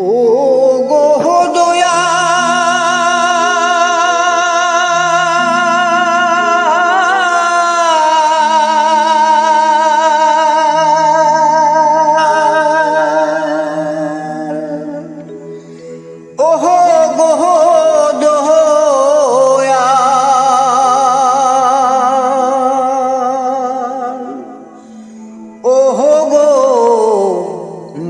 ও গো দয়া। গো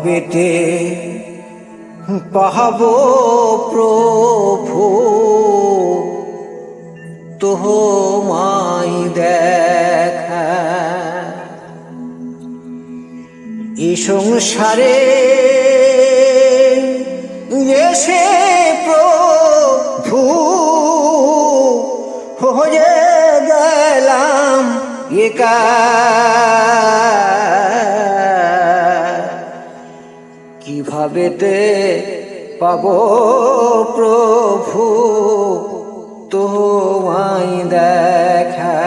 তে পাহাবো প্রভু। তোমায় দেখা। এই সংসারে এসে প্রভু। হয়ে গেলাম একা। কীভাবে তে পাব প্রভু তোমায় দেখা।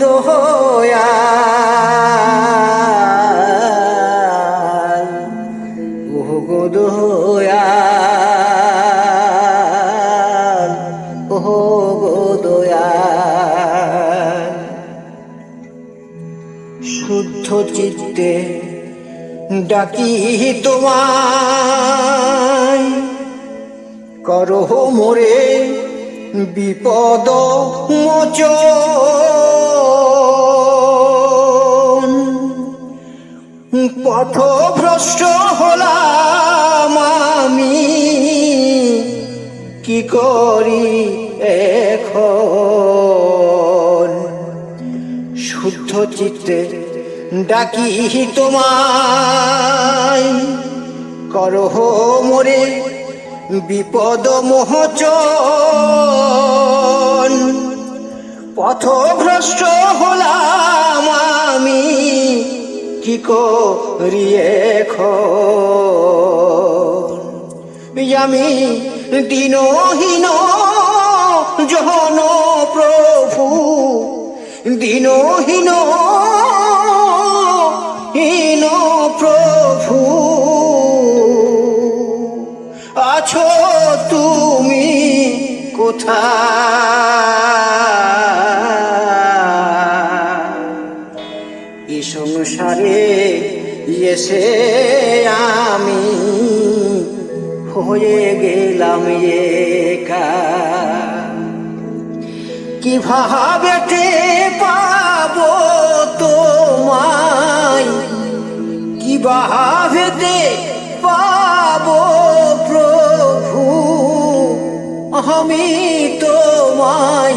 দয়া। শুদ্ধ চিত্তে ডাকি তোমায়। করো মোরে বিপদ মোচন। পথভ্রষ্ট হলাম আমি কি করি এখন? শুদ্ধ চিত্তে ডাকি তোমায়। করহ মোরে বিপদ মোহচন। পথভ্রষ্ট হলাম আমি, কি করি এখন? আমি দিনহীন, জহন প্রভু। দিনহীন হীন প্রভু। আছো তুমি কোথায়? এই সংসারে এসে আমি হয়ে গেলাম একা। কীভাবে পাব তোমায়? কীভাবে পাব প্রভু? আমি তোমায়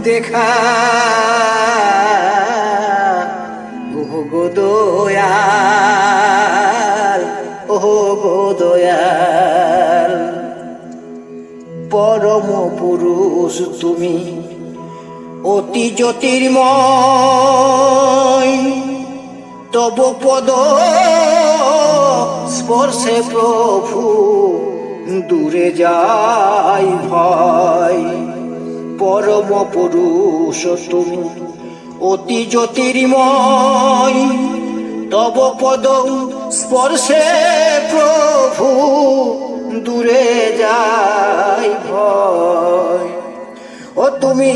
দেখা। পরম পুরুষ তুমি অতি জ্যোতির্ময়। তব পদ স্পর্শে প্রভু, দূরে যাই ভয়। পরম পুরুষ তুমি অতি জ্যোতির্ময়। তব পদ স্পর্শে প্রভু, দূরে যাই ভয়। ও তুমি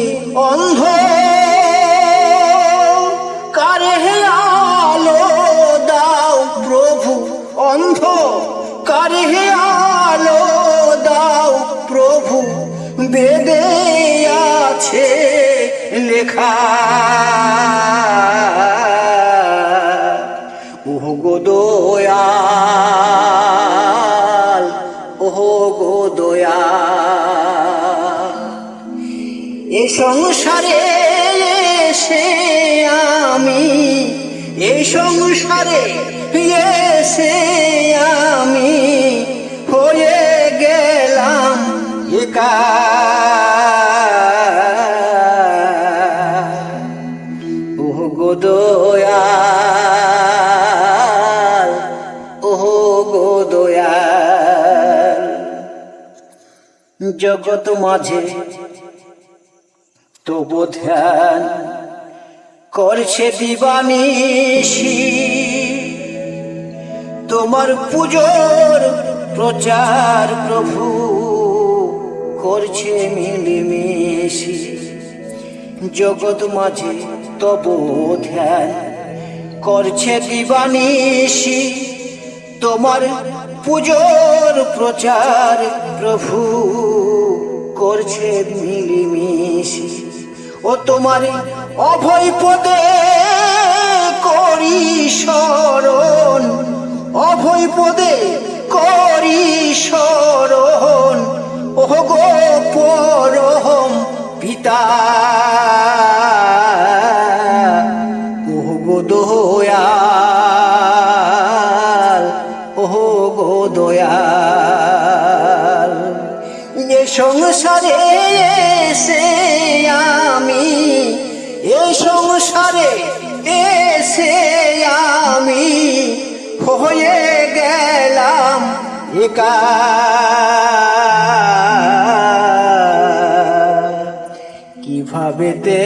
অন্ধ, কারে আলো দাও প্রভু অন্ধ, কারে আলো দাও প্রভু, বেদে আছে লেখা। সংসারে এসে আমি হয়ে গেলাম একা। দয়াল ওহ গো দয়াল। মাঝে তবু ধ্যান করছে দিবানিশি। তোমার পুজোর প্রচার প্রভু করছে মিলিমিশি। জগৎ মাঝে তবু ধ্যান করছে দিবানিশি। তোমার পুজোর প্রচার প্রভু করছে মিলিমিশি। ও তোমার অভয় পদে করি স্মরণ অভয় পদে করি স্মরণ ও গো পরম পিতা। ও গো দয়াল ও গো দয়াল। এ সংসারে এসে আমি এ সংসারে এসে আমি হয়ে গেলাম একা। কীভাবে তে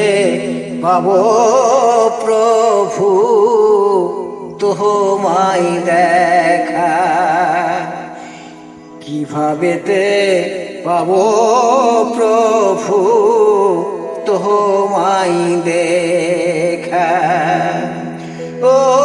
পাব প্রভু তোমায় দেখা? কীভাবে তে পাব প্রভু তোমায় দেখা। ও